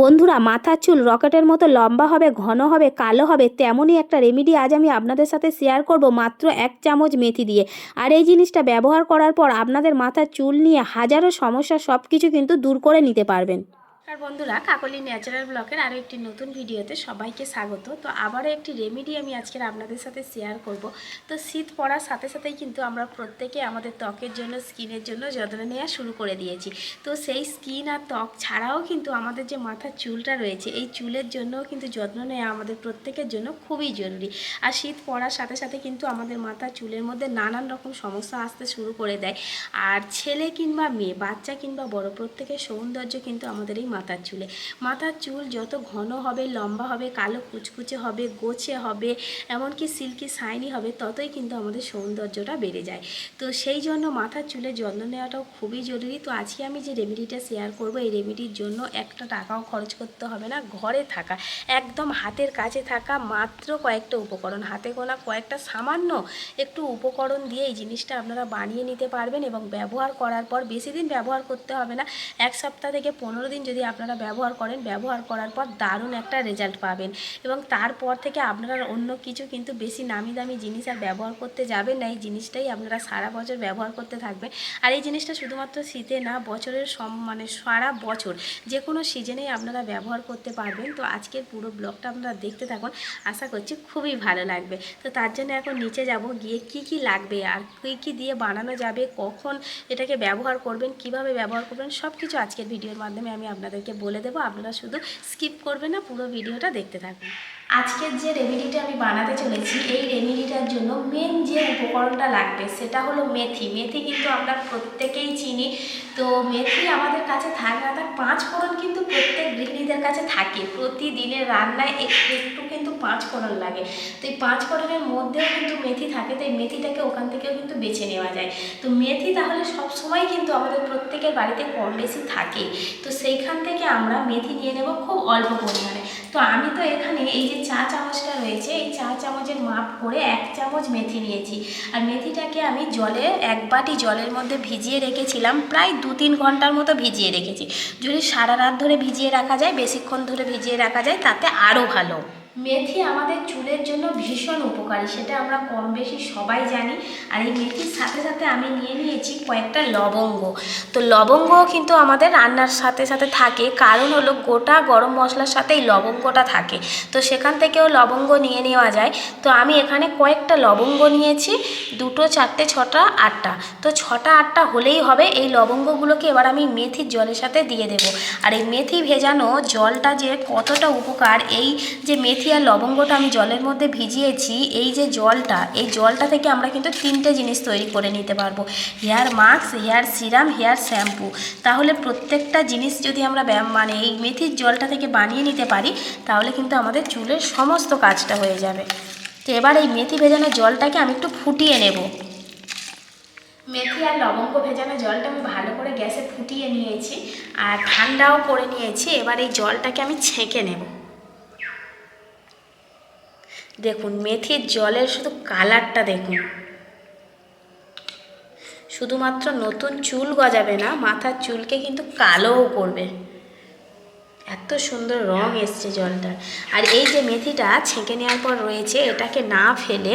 বন্ধুরা, মাথার চুল রকেটের মতো লম্বা হবে, ঘন হবে, কালো হবে, তেমনই একটা রেমিডি আজ আমি আপনাদের সাথে শেয়ার করব মাত্র এক চামচ মেথি দিয়ে। আর এই জিনিসটা ব্যবহার করার পর আপনাদের মাথার চুল নিয়ে হাজারো সমস্যা সব কিছু কিন্তু দূর করে নিতে পারবেন। আর বন্ধুরা, কাকলি ন্যাচারাল ব্লকের আরও একটি নতুন ভিডিওতে সবাইকে স্বাগত। তো আবারও একটি রেমেডি আমি আজকের আপনাদের সাথে শেয়ার করব। তো শীত পড়ার সাথে সাথেই কিন্তু আমরা প্রত্যেকে আমাদের ত্বকের জন্য, স্কিনের জন্য যত্ন নেওয়া শুরু করে দিয়েছি। তো সেই স্কিন আর ত্বক ছাড়াও কিন্তু আমাদের যে মাথার চুলটা রয়েছে, এই চুলের জন্যও কিন্তু যত্ন নেওয়া আমাদের প্রত্যেকের জন্য খুবই জরুরি। আর শীত পড়ার সাথে সাথে কিন্তু আমাদের মাথার চুলের মধ্যে নানান রকম সমস্যা আসতে শুরু করে দেয়। আর ছেলে কিংবা মেয়ে, বাচ্চা কিংবা বড়, প্রত্যেকের সৌন্দর্য কিন্তু আমাদের এই মাথার চুলে। মাথার চুল যত ঘন হবে, লম্বা হবে, কালো কুচকুচে হবে, গোছে হবে, এমনকি সিল্কি শাইনি হবে, ততই কিন্তু আমাদের সৌন্দর্যটা বেড়ে যায়। তো সেই জন্য মাথার চুলের যত্ন নেওয়াটাও খুবই জরুরি। তো আজকে আমি যে রেমেডিটা শেয়ার করব, এই রেমেডির জন্য একটা টাকাও খরচ করতে হবে না, ঘরে থাকা, একদম হাতের কাছে থাকা মাত্র কয়েকটা উপকরণ। হাতে গোনা কয়েকটা সামান্য একটু উপকরণ দিয়ে এই জিনিসটা আপনারা বানিয়ে নিতে পারবেন এবং ব্যবহার করার পর বেশি দিন ব্যবহার করতে হবে না। এক সপ্তাহ থেকে পনেরো দিন যদি আপনারা ব্যবহার করেন, ব্যবহার করার পর দারুণ একটা রেজাল্ট পাবেন। এবং তারপর থেকে আপনারা অন্য কিছু কিন্তু বেশি নামি দামি জিনিস আর ব্যবহার করতে যাবেন না। এই জিনিসটাই আপনারা সারা বছর ব্যবহার করতে থাকবেন। আর এই জিনিসটা শুধুমাত্র শীতে না, বছরের সম মানে সারা বছর যে কোনো সিজনেই আপনারা ব্যবহার করতে পারবেন। তো আজকের পুরো ব্লগটা আপনারা দেখতে থাকুন। আশা করছি খুবই ভালো লাগবে। তো তার জন্য এখন নিচে যাব, গিয়ে কি কি লাগবে আর কী কী দিয়ে বানানো যাবে, কখন এটাকে ব্যবহার করবেন, কীভাবে ব্যবহার করবেন সব কিছু আজকের ভিডিওর মাধ্যমে আমি আপনাদেরকে বলে দেবো, আপনারা শুধু স্কিপ করবে না, পুরো ভিডিওটা দেখতে থাকুন। আজকের যে রেমিডিটা আমি বানাতে চলেছি, এই রেমিডিটার জন্য মেন যে উপকরণটা লাগবে, সেটা হলো মেথি। মেথি কিন্তু আমরা প্রত্যেকেই চিনি। তো মেথি আমাদের কাছে থাকে না, তার পাঁচ ফোড়ন কিন্তু প্রত্যেক গৃহিণীদের কাছে থাকে। প্রতিদিনের রান্নায় একটু একটু কিন্তু পাঁচ ফোড়ন লাগে। তো এই পাঁচ ফোড়নের মধ্যেও কিন্তু মেথি থাকে, তো এই মেথিটাকে ওখান থেকেও কিন্তু বেছে নেওয়া যায়। তো মেথি তাহলে সব সময় কিন্তু আমাদের প্রত্যেকের বাড়িতে কম বেশি থাকে। তো সেইখান থেকে আমরা মেথি নিয়ে নেব খুব অল্প পরিমাণে। তো আমি তো এখানে এই যে চা চামচটা রয়েছে, এই চা চামচের মাপ করে এক চামচ মেথি নিয়েছি। আর মেথিটাকে আমি জলে এক বাটি জলের মধ্যে ভিজিয়ে রেখেছিলাম, প্রায় দু তিন ঘণ্টার মতো ভিজিয়ে রেখেছি। যদি সারা রাত ধরে ভিজিয়ে রাখা যায়, বেশিক্ষণ ধরে ভিজিয়ে রাখা যায়, তাতে আরও ভালো। মেথি আমাদের চুলের জন্য ভীষণ উপকারী, সেটা আমরা কম বেশি সবাই জানি। আর এই মেথির সাথে সাথে আমি নিয়ে নিয়েছি কয়েকটা লবঙ্গ। তো লবঙ্গও কিন্তু আমাদের রান্নার সাথে সাথে থাকে, কারণ হলো গোটা গরম মশলার সাথে এই লবঙ্গটা থাকে। তো সেখান থেকেও লবঙ্গ নিয়ে নেওয়া যায়। তো আমি এখানে কয়েকটা লবঙ্গ নিয়েছি, দুটো, চারটে, ছটা, আটটা। তো ছটা, আটটা হলেই হবে, এই লবঙ্গগুলোকে এবার আমি মেথির জলের সাথে দিয়ে দেব। আর এই মেথি ভেজানো জলটা যে কতটা উপকার, এই যে মেথি মেথি আর লবঙ্গটা আমি জলের মধ্যে ভিজিয়েছি, এই যে জলটা, এই জলটা থেকে আমরা কিন্তু তিনটে জিনিস তৈরি করে নিতে পারব। Hair mask, hair serum, hair shampoo. তাহলে প্রত্যেকটা জিনিস যদি আমরা মানে এই মেথির জলটা থেকে বানিয়ে নিতে পারি, তাহলে কিন্তু আমাদের চুলের সমস্ত কাজটা হয়ে যাবে। তো এবার এই মেথি ভেজানো জলটাকে আমি একটু ফুটিয়ে নেব। মেথি আর লবঙ্গ ভেজানো জলটা আমি ভালো করে গ্যাসে ফুটিয়ে নিয়েছি, আর ঠান্ডাও করে নিয়েছি। এবার এই জলটাকে আমি ছেঁকে নেব। দেখুন, মেথির জলের শুধু কালারটা দেখুন। শুধুমাত্র নতুন চুল গজাবে না, মাথার চুলকে কিন্তু কালোও করবে। এত সুন্দর রং এসছে জলটার। আর এই যে মেথিটা ছেঁকে নেওয়ার পর রয়েছে, এটাকে না ফেলে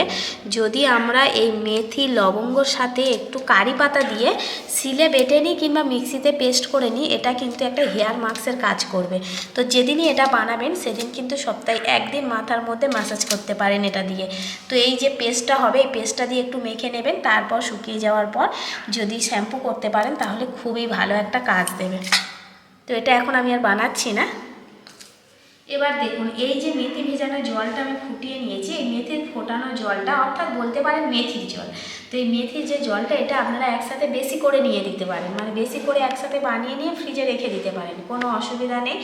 যদি আমরা এই মেথি লবঙ্গর সাথে একটু কারি পাতা দিয়ে সিলে বেটে নিই কিংবা মিক্সিতে পেস্ট করে নিই, এটা কিন্তু একটা হেয়ার মাস্কের কাজ করবে। তো যেদিনই এটা বানাবেন, সেদিন কিন্তু সপ্তাহে একদিন মাথার মধ্যে ম্যাসাজ করতে পারেন এটা দিয়ে। তো এই যে পেস্টটা হবে, এই পেস্টটা দিয়ে একটু মেখে নেবেন, তারপর শুকিয়ে যাওয়ার পর যদি শ্যাম্পু করতে পারেন, তাহলে খুবই ভালো একটা কাজ দেবে। তো এটা এখন আমি আর বানাচ্ছি না। এবার দেখুন, এই যে মেথি ভেজানো জলটা আমি ফুটিয়ে নিয়েছি, এই মেথির ফোটানো জলটা, অর্থাৎ বলতে পারেন মেথির জল। তো এই মেথির যে জলটা, এটা আপনারা একসাথে বেশি করে নিয়ে দিতে পারেন। মানে বেশি করে একসাথে বানিয়ে নিয়ে ফ্রিজে রেখে দিতে পারেন, কোনো অসুবিধা নেই।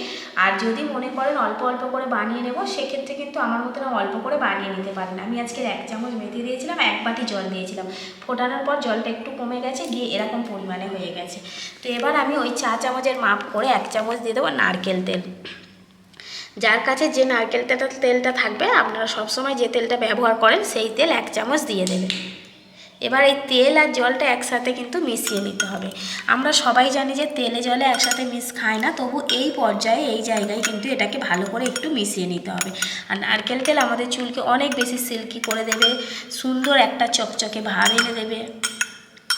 আর যদি মনে করেন অল্প অল্প করে বানিয়ে নেব, সেক্ষেত্রে কিন্তু আমার মতন অল্প করে বানিয়ে নিতে পারেন। আমি আজকে এক চামচ মেথি দিয়েছিলাম, এক বাটি জল দিয়েছিলাম। ফোটানোর পর জলটা একটু কমে গেছে, গিয়ে এরকম পরিমাণে হয়ে গেছে। তো এবার আমি ওই চা চামচের মাপ করে এক চামচ দিয়ে দেবো নারকেল তেল। যার কাছে যে নারকেল তেলটা থাকবে, আপনারা সবসময় যে তেলটা ব্যবহার করেন, সেই তেল এক চামচ দিয়ে দেবেন। এবার এই তেল আর জলটা একসাথে কিন্তু মিশিয়ে নিতে হবে। আমরা সবাই জানি যে তেলে জলে একসাথে মিশ খায় না, তবু এই পর্যায়ে, এই জায়গায় কিন্তু এটাকে ভালো করে একটু মিশিয়ে নিতে হবে। আর নারকেল তেল আমাদের চুলকে অনেক বেশি সিল্কি করে দেবে, সুন্দর একটা চকচকে ভাব এনে দেবে,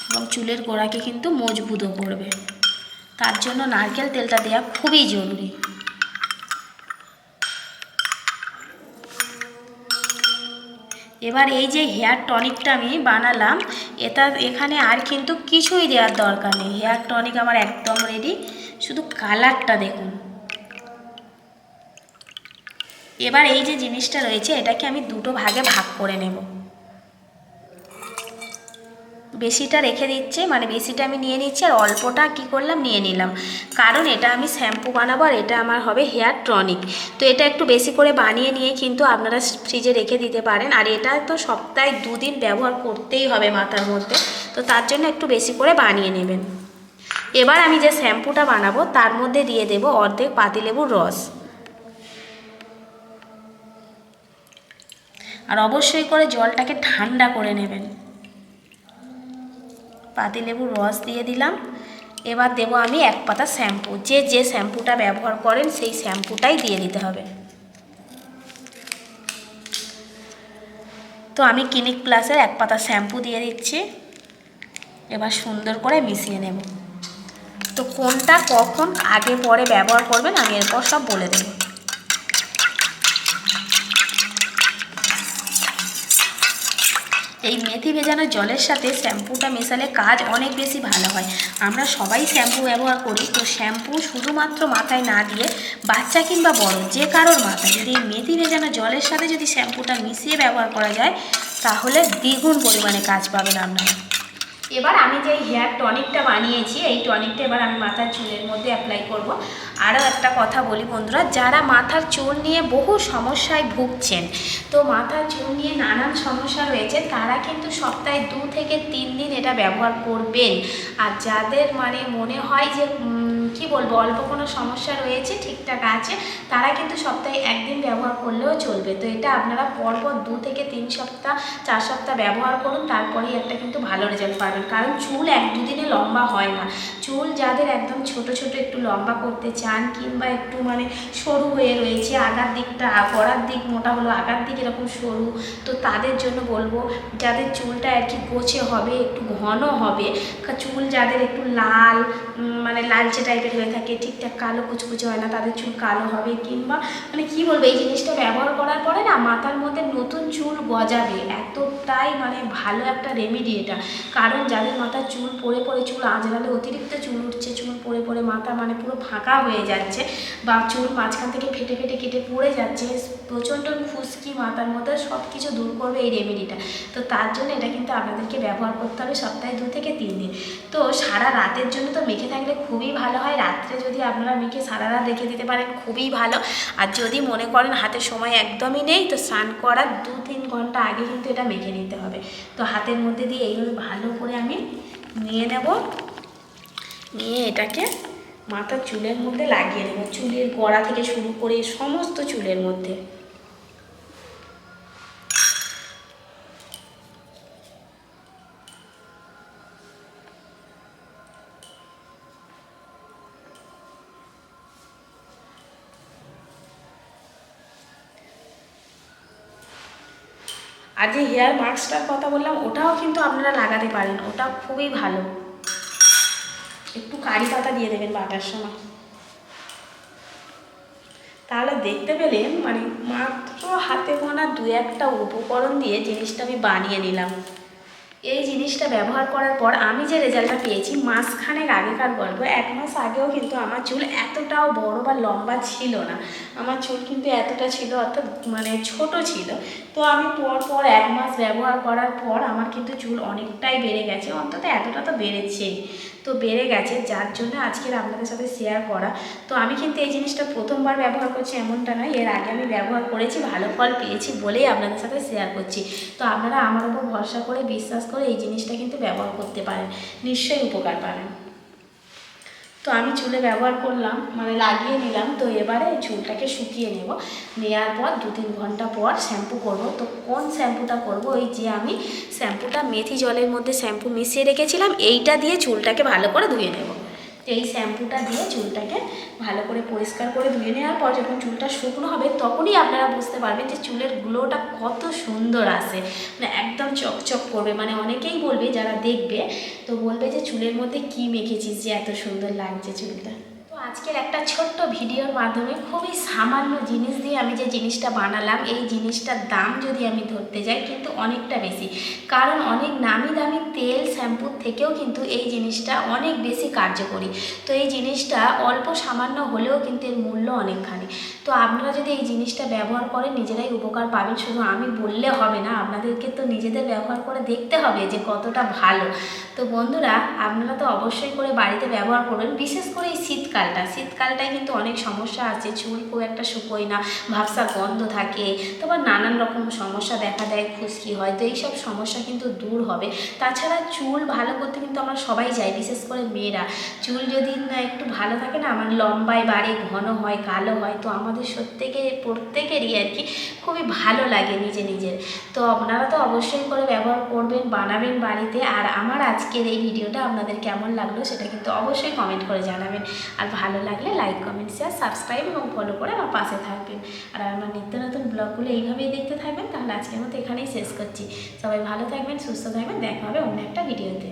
এবং চুলের গোড়াকে কিন্তু মজবুতও করবে। তার জন্য নারকেল তেলটা দেওয়া খুবই জরুরি। এবার এই যে হেয়ার টনিকটা আমি বানালাম, এটা এখানে আর কিন্তু কিছুই দেওয়ার দরকার নেই। হেয়ার টনিক আমার একদম রেডি শুধু কালারটা দেখুন। এবার এই যে জিনিসটা রয়েছে, এটাকে আমি দুটো ভাগে ভাগ করে নেব। বেশিটা রেখে দিচ্ছে মানে বেশিটা আমি নিয়ে নিচ্ছি আর অল্পটা কি করলাম, নিয়ে নিলাম। কারণ এটা আমি শ্যাম্পু বানাবো আর এটা আমার হবে হেয়ার টনিক। তো এটা একটু বেশি করে বানিয়ে নিয়ে কিন্তু আপনারা ফ্রিজে রেখে দিতে পারেন। আর এটা তো সপ্তাহে দুদিন ব্যবহার করতেই হবে মাথার মধ্যে। তো তার জন্য একটু বেশি করে বানিয়ে নেবেন। এবার আমি যে শ্যাম্পুটা বানাবো, তার মধ্যে দিয়ে দেব অর্ধেক পাতিলেবুর রস। আর অবশ্যই করে জলটাকে ঠান্ডা করে নেবেন। পাতিলেবুর রস দিয়ে দিলাম। এবার দেবো আমি এক পাতা শ্যাম্পু। যে যে শ্যাম্পুটা ব্যবহার করেন, সেই শ্যাম্পুটাই দিয়ে দিতে হবে। তো আমি ক্লিনিক প্লাসের এক পাতা শ্যাম্পু দিয়ে দিচ্ছি। এবার সুন্দর করে মিশিয়ে নেব। তো কোনটা কখন আগে পরে ব্যবহার করবেন, আমি এরপর সব বলে দেবো। এই মেথি ভেজানো জলের সাথে শ্যাম্পুটা মেশালে কাজ অনেক বেশি ভালো হয়। আমরা সবাই শ্যাম্পু ব্যবহার করি, তো শ্যাম্পু শুধুমাত্র মাথায় না দিয়ে বাচ্চা কিংবা বড় যে কারোর মাথায় যদি এই মেথি ভেজানো জলের সাথে যদি শ্যাম্পুটা মিশিয়ে ব্যবহার করা যায়, তাহলে দ্বিগুণ পরিমাণে কাজ পাবেন আপনারা। এবার আমি যে হেয়ার টনিকটা বানিয়েছি, এই টনিকটা এবার আমি মাথার চুলের মধ্যে অ্যাপ্লাই করব। আরও একটা কথা বলি বন্ধুরা, যারা মাথার চুল নিয়ে বহু সমস্যায় ভুগছেন, তো মাথার চুল নিয়ে নানান সমস্যা রয়েছে, তারা কিন্তু সপ্তাহে দু থেকে তিন দিন এটা ব্যবহার করবেন। আর যাদের মানে মনে হয় যে কি বলব, অল্প কোনো সমস্যা রয়েছে, ঠিকঠাক আছে, তারা কিন্তু সপ্তাহে একদিন ব্যবহার করলেও চলবে। তো এটা আপনারা পরপর দু থেকে তিন সপ্তাহ, চার সপ্তাহ ব্যবহার করুন, তারপরেই একটা কিন্তু ভালো রেজাল্ট পাবেন। কারণ চুল এক দুদিনে লম্বা হয় না। চুল যাদের একদম ছোট ছোট একটু লম্বা করতে চান কিংবা একটু মানে সরু হয়ে রয়েছে, আগার দিকটা গড়ার দিক মোটা হলো, আগার দিক এরকম সরু, তো তাদের জন্য বলব, যাদের চুলটা আর কি গোছে হবে, একটু ঘন হবে চুল যাদের একটু লাল মানে লালচে টাইপের হয়ে থাকে, ঠিকঠাক কালো কুচকুচে হয় না, তাদের চুল কালো হবে কিংবা মানে কি বলব, এই জিনিসটা ব্যবহার করার পরে না মাথার মধ্যে নতুন চুল গজাবে। এতটাই মানে ভালো একটা রেমেডি এটা। কারণ যাদের মাথার চুল পড়ে পড়ে, চুল আঁচড়ালে অতিরিক্ত চুল উঠছে, চুল পড়ে পড়ে মাথা মানে পুরো ফাঁকা হয়ে যাচ্ছে বা চুল মাঝখান থেকে ফেটে ফেটে কেটে পড়ে যাচ্ছে প্রচণ্ড খুশকি মাথার মধ্যে সব কিছু দূর করবে এই রেমেডিটা তো তার জন্য এটা কিন্তু আপনাদেরকে ব্যবহার করতে হবে সপ্তাহে দু থেকে তিন দিন। তো সারা রাতের জন্য তো মেখে থাকলে খুবই ভালো হয়। রাত্রে যদি আপনারা মেখে সারা রাত রেখে দিতে পারেন, খুবই ভালো। আর যদি মনে করেন হাতে সময় একদমই নেই, তো স্নান করার দু তিন ঘণ্টা আগে কিন্তু এটা মেখে নিতে হবে। তো হাতের মধ্যে দিয়ে এইভাবে ভালো করে আমি নিয়ে নেব। নিয়ে এটাকে মাথার চুলের মধ্যে লাগিয়ে নেব। চুলের গোড়া থেকে শুরু করে সমস্ত চুলের মধ্যে। আর যে হেয়ার মাস্কটার কথা বললাম, ওটাও কিন্তু আপনারা লাগাতে পারেন। ওটা খুবই ভালো। একটু কারি পাতা দিয়ে দেবেন বাটার সময়। তাহলে দেখতে পেলেন মানে মাত্র হাতে গোনা দু একটা উপকরণ দিয়ে জিনিসটা আমি বানিয়ে নিলাম। এই জিনিসটা ব্যবহার করার পর আমি যে রেজাল্টটা পেয়েছি মাসখানেক আগেকার গল্প, এক মাস আগেও কিন্তু আমার চুল এতটাও বড় বা লম্বা ছিল না। আমার চুল কিন্তু এতটা ছিল, অর্থাৎ মানে ছোট ছিল। তো আমি পর পর এক মাস ব্যবহার করার পর আমার কিন্তু চুল অনেকটাই বেড়ে গেছে, অন্তত এতটা তো বেড়েছেই। তো বেড়ে গেছে, যার জন্য আজকের আপনাদের সাথে শেয়ার করা। তো আমি কিন্তু এই জিনিসটা প্রথমবার ব্যবহার করছি এমনটা নয়, এর আগে আমি ব্যবহার করেছি, ভালো ফল পেয়েছি বলেই আপনাদের সাথে শেয়ার করছি। তো আপনারা আমার উপর ভরসা করে, বিশ্বাস করে এই জিনিসটা কিন্তু ব্যবহার করতে পারেন, নিশ্চয়ই উপকার পাবেন। তো আমি চুলে ব্যবহার করলাম মানে লাগিয়ে নিলাম। তো এবারে এই চুলটাকে শুকিয়ে নেব। নেওয়ার পর দু তিন ঘণ্টা পর শ্যাম্পু করব। তো কোন শ্যাম্পুটা করব? ওই যে আমি শ্যাম্পুটা মেথি জলের মধ্যে শ্যাম্পু মিশিয়ে রেখেছিলাম, এইটা দিয়ে চুলটাকে ভালো করে ধুয়ে নেব। তো এই শ্যাম্পুটা দিয়ে চুলটাকে ভালো করে পরিষ্কার করে ধুয়ে নেওয়ার পর যখন চুলটা শুকনো হবে, তখনই আপনারা বুঝতে পারবেন যে চুলের গ্লোটা কত সুন্দর আসে। মানে একদম চকচক করবে। মানে অনেকেই বলবে, যারা দেখবে, তো বলবে যে চুলের মধ্যে কি মেখেছিস যে এত সুন্দর লাগছে চুলটা। আজকের একটা ছোট্ট ভিডিওর মাধ্যমে খুবই সামান্য জিনিস দিয়ে আমি যে জিনিসটা বানালাম, এই জিনিসটার দাম যদি আমি ধরতে যাই কিন্তু অনেকটা বেশি। কারণ অনেক নামি দামি তেল শ্যাম্পুর থেকেও কিন্তু এই জিনিসটা অনেক বেশি কার্যকরী। তো এই জিনিসটা অল্প সামান্য হলেও কিন্তু এর মূল্য অনেকখানি। তো আপনারা যদি এই জিনিসটা ব্যবহার করেন, নিজেরাই উপকার পাবেন। শুধু আমি বললে হবে না, আপনাদেরকে তো নিজেদের ব্যবহার করে দেখতে হবে যে কতটা ভালো। তো বন্ধুরা, আপনারা তো অবশ্যই করে বাড়িতে ব্যবহার করবেন, বিশেষ করে এই শীতকালটা। শীতকালটায় কিন্তু অনেক সমস্যা আছে, চুল খুব একটা শুকোয় না, ভাবসা গন্ধ থাকে তারপর নানান রকম সমস্যা দেখা দেয়, খুশকি হয়, তো এইসব সমস্যা কিন্তু দূর হবে। তাছাড়া চুল ভালো করতে কিন্তু আমরা সবাই যাই বিশেষ করে মেয়েরা। চুল যদি না একটু ভালো থাকে না, আমার লম্বায় বাড়ে, ঘন হয়, কালো হয়, তো আমাদের প্রত্যেকে প্রত্যেকেরই আর কি খুবই ভালো লাগে নিজে নিজের। তো আপনারা তো অবশ্যই করে ব্যবহার করবেন, বানাবেন বাড়িতে। আর আমার আজকের এই ভিডিওটা আপনাদের কেমন লাগল সেটা কিন্তু অবশ্যই কমেন্ট করে জানাবেন। আর ভালো লাগলে লাইক কমেন্ট শেয়ার সাবস্ক্রাইব এবং ফলো করে আমার পাশে থাকবেন। আর আমার নিত্য নতুন ব্লগগুলো এইভাবেই দেখতে থাকবেন। তাহলে আজকের মতো এখানেই শেষ করছি। সবাই ভালো থাকবেন, সুস্থ থাকবেন। দেখা হবে অন্য একটা ভিডিওতে।